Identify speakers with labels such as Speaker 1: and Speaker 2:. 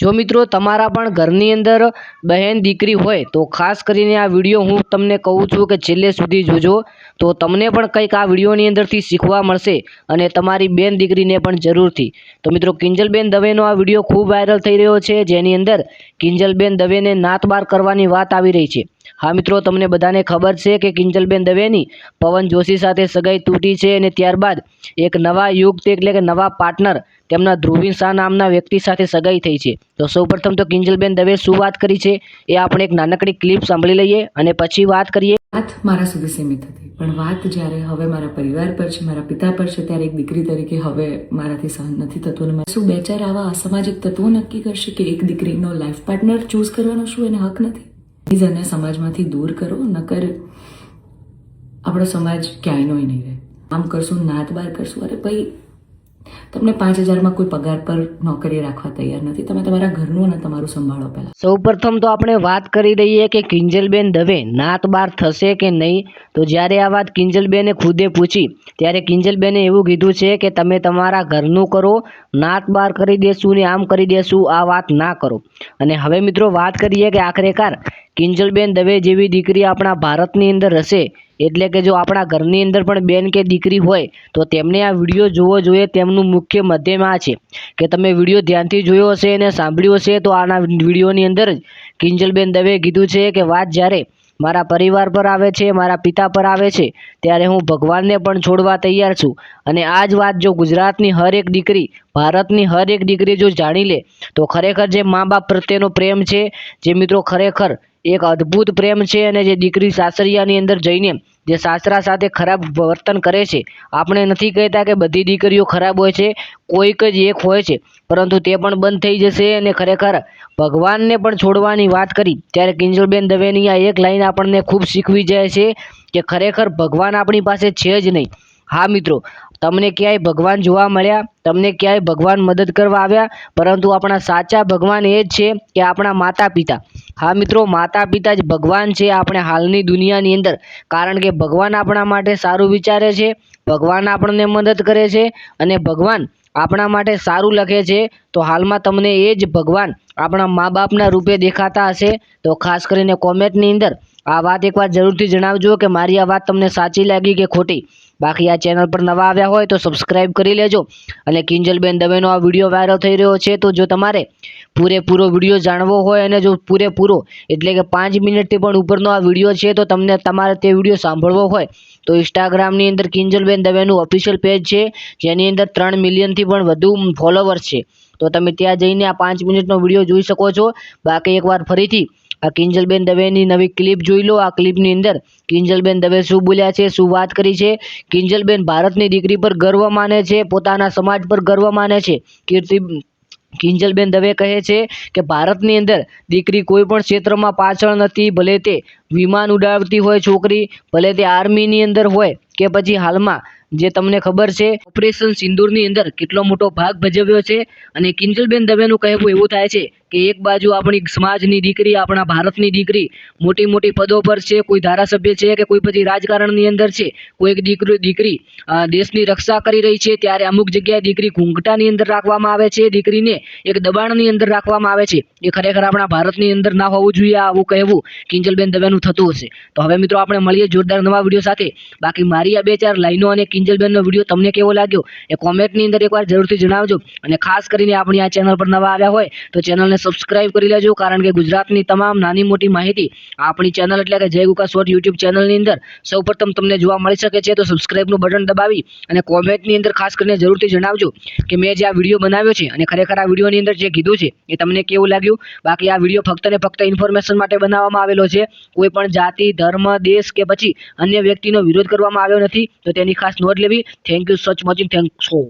Speaker 1: જો મિત્રો તમારા પણ ઘરની અંદર બહેન દીકરી હોય તો ખાસ કરીને આ વીડિયો હું તમને કહું છું કે છેલ્લે સુધી જોજો. તો તમને પણ કંઈક આ વિડીયોની અંદરથી શીખવા મળશે અને તમારી બેન દીકરીને પણ જરૂરથી. તો મિત્રો કિંજલબેન દવેનો આ વીડિયો ખૂબ વાયરલ થઈ રહ્યો છે. જેની અંદર કિંજલબેન દવેને નાત બાર કરવાની વાત આવી રહી છે. હા મિત્રો, તમને બધાને ખબર છે કે કિંજલબેન દવેની પવન જોશી સાથે સગાઈ તૂટી છે અને ત્યારબાદ એક નવા યુગત એટલે કે નવા પાર્ટનર તેમના ધ્રુવીન શાહ નામના વ્યક્તિ સાથે સગાઈ થઈ છે. તો સૌપ્રથમ તો કિંજલબેન દવે શું વાત કરી છે એ આપણે એક નાનકડી ક્લિપ સાંભળી લઈએ અને પછી વાત કરીએ.
Speaker 2: વાત મારા સુધી સીમિત હતી. પણ વાત જ્યારે હવે મારા પરિવાર પર છે, મારા પિતા પર છે, ત્યારે એક દીકરી તરીકે હવે મારાથી સહન નથી થતું અને શું બે ચાર આવા અસામાજિક તત્વો નક્કી કરશે કે એક દીકરીનો લાઈફ પાર્ટનર ચૂઝ કરવાનો શું એને હક નથી? પ્લીઝ એને સમાજમાંથી દૂર કરો, નકર આપણો સમાજ ક્યાંયનો નહીં રહે. આમ કરશું, નાત બાર કરશું. અરે ભાઈ, તમને પાંચ હજારમાં કોઈ પગાર પર નોકરી રાખવા તૈયાર નથી. તમે તમારા ઘરનું અને તમારું સંભાળો પહેલાં.
Speaker 1: સૌપ્રથમ તો આપણે વાત કરી દઈએ કે કિંજલબેન દવે નાત બાર થશે કે નહીં? તો જ્યારે આ વાત કિંજલબેને ખુદે પૂછી, ત્યારે કિંજલબેને એવું કીધું છે કે તમે તમારા ઘરનું કરો, નાત બાર કરી દેશું ને આમ કરી દેશું, આ વાત ના કરો. અને હવે મિત્રો વાત કરીએ કે આખરેકાર કિંજલબેન દવે જેવી દીકરી આપણા ભારતની અંદર હશે. એટલે કે જો આપણા ઘરની અંદર પણ બેન કે દીકરી હોય, તો તેમને આ વીડિયો જોવો જોઈએ તેમનું મુખ્ય માધ્યમ આ છે. કે તમે વીડિયો ધ્યાનથી જોયો હશે અને સાંભળ્યો હશે, તો આના વિડીયોની અંદર જ કિંજલબેન દવે કીધું છે કે વાત જ્યારે મારા પરિવાર પર આવે છે, મારા પિતા પર આવે છે, ત્યારે હું ભગવાનને પણ છોડવા તૈયાર છું. અને આ જ વાત જો ગુજરાતની હર એક દીકરી, ભારતની હર એક દીકરી જો જાણી લે, તો ખરેખર જે મા બાપ પ્રત્યેનો પ્રેમ છે, જે મિત્રો ખરેખર એક અદ્ભુત પ્રેમ છે અને જે દીકરી સાસરિયાની અંદર જઈને જે સાસરા સાથે ખરાબ વર્તન કરે છે, આપણે નથી કહેતા કે બધી દીકરીઓ ખરાબ હોય છે, કોઈક જ એક હોય છે, પરંતુ તે પણ બંધ થઈ જશે અને ખરેખર ભગવાનને પણ છોડવાની વાત કરી. ત્યારે કિંજલબેન દવેની આ એક લાઈન આપણને ખૂબ શીખવી જાય છે કે ખરેખર ભગવાન આપણી પાસે છે જ નહીં. હા મિત્રો, તમને ક્યાંય ભગવાન જોવા મળ્યા, તમને ક્યાંય ભગવાન મદદ કરવા આવ્યા, પરંતુ આપણા સાચા ભગવાન એ જ છે કે આપણા માતા પિતા હા મિત્રો માતા પિતા જ ભગવાન છે આપણે હાલની દુનિયાની અંદર. કારણ કે ભગવાન આપણા માટે સારું વિચારે છે, ભગવાન આપણને મદદ કરે છે અને ભગવાન આપણા માટે સારું લખે છે. તો હાલમાં તમને એ જ ભગવાન આપણા મા બાપના રૂપે દેખાતા હશે. તો ખાસ કરીને કોમેન્ટની અંદર આ વાત એકવાર જરૂરથી જણાવજો કે મારી આ વાત તમને સાચી લાગી કે ખોટી. બાકી આ ચેનલ પર નવા આવ્યા હોય તો સબસ્ક્રાઈબ કરી લેજો. અને કિંજલબેન દવેનો આ વીડિયો વાયરલ થઈ રહ્યો છે, તો જો તમારે પૂરેપૂરો વીડિયો જાણવો હોય અને જો પૂરેપૂરો, એટલે કે પાંચ મિનિટથી પણ ઉપરનો આ વીડિયો છે, તો તમને તમારે તે વીડિયો સાંભળવો હોય, તો ઇન્સ્ટાગ્રામની અંદર કિંજલબેન દવેનું ઓફિશિયલ પેજ છે, જેની અંદર ત્રણ મિલિયનથી પણ વધુ ફોલોવર્સ છે. તો તમે ત્યાં જઈને આ પાંચ મિનિટનો વીડિયો જોઈ શકો છો. બાકી એકવાર ફરીથી આ કિંજલબેન દવેની નવી ક્લિપ જોઈ લો. આ ક્લિપની અંદર કિંજલબેન દવે શું બોલ્યા છે, શું વાત કરી છે? કિંજલબેન ભારતની દીકરી પર ગર્વ માને છે, પોતાના સમાજ પર ગર્વ માને છે. કીર્તિ કિંજલબેન દવે કહે છે કે ભારતની અંદર દીકરી કોઈ પણ ક્ષેત્રમાં પાછળ નથી, ભલે તે વિમાન ઉડાવતી હોય છોકરી, ભલે તે આર્મીની અંદર હોય કે પછી હાલમાં જે તમને ખબર છે, ઓપરેશન સિંદૂરની અંદર કેટલો મોટો ભાગ ભજવ્યો છે અને કિંજલબેન દવેનું કહેવું એવું થાય છે કે એક બાજુ આપણી સમાજની દીકરી, આપણા ભારતની દીકરી મોટી મોટી પદો પર છે, કોઈ ધારાસભ્ય છે કે કોઈ પછી રાજકારણની અંદર છે, કોઈ એક દીકરી દીકરી દેશની રક્ષા કરી રહી છે, ત્યારે અમુક જગ્યાએ દીકરી ઘૂંઘટાની અંદર રાખવામાં આવે છે, દીકરીને એક દબાણની અંદર રાખવામાં આવે છે. એ ખરેખર આપણા ભારતની અંદર ના હોવું જોઈએ આવું કહેવું કિંજલબેન દવેનું થતું હશે. તો હવે મિત્રો આપણે મળીએ જોરદાર નવા વીડિયો સાથે. બાકી મારી આ બે ચાર લાઈનો અને કિંજલબેનનો વીડિયો તમને કેવો લાગ્યો એ કોમેન્ટની અંદર એકવાર જરૂરથી જણાવજો. અને ખાસ કરીને આપણી આ ચેનલ પર નવા આવ્યા હોય તો ચેનલને સબસ્ક્રાઇબ કરી લેજો, કારણ કે ગુજરાતની તમામ નાની મોટી માહિતી આપણી ચેનલ એટલે કે જય ગુકા શોર્ટ યુટ્યુબ ચેનલની અંદર સૌપ્રથમ તમને જોવા મળી શકે છે. તો સબસ્ક્રાઇબનું બટન દબાવી અને કોમેન્ટની અંદર ખાસ કરીને જરૂરથી જણાવજો કે મેં જે આ વીડિયો બનાવ્યો છે અને ખરેખર આ વિડીયોની અંદર જે કીધું છે એ તમને કેવું લાગ્યું? બાકી આ વીડિયો ફક્ત ને ફક્ત ઇન્ફોર્મેશન માટે બનાવવામાં આવેલો છે. કોઈ પણ જાતિ, ધર્મ, દેશ કે પછી અન્ય વ્યક્તિનો વિરોધ કરવામાં આવ્યો નથી. તો તેની ખાસ નોંધ લેવી. Thank you such watching thank so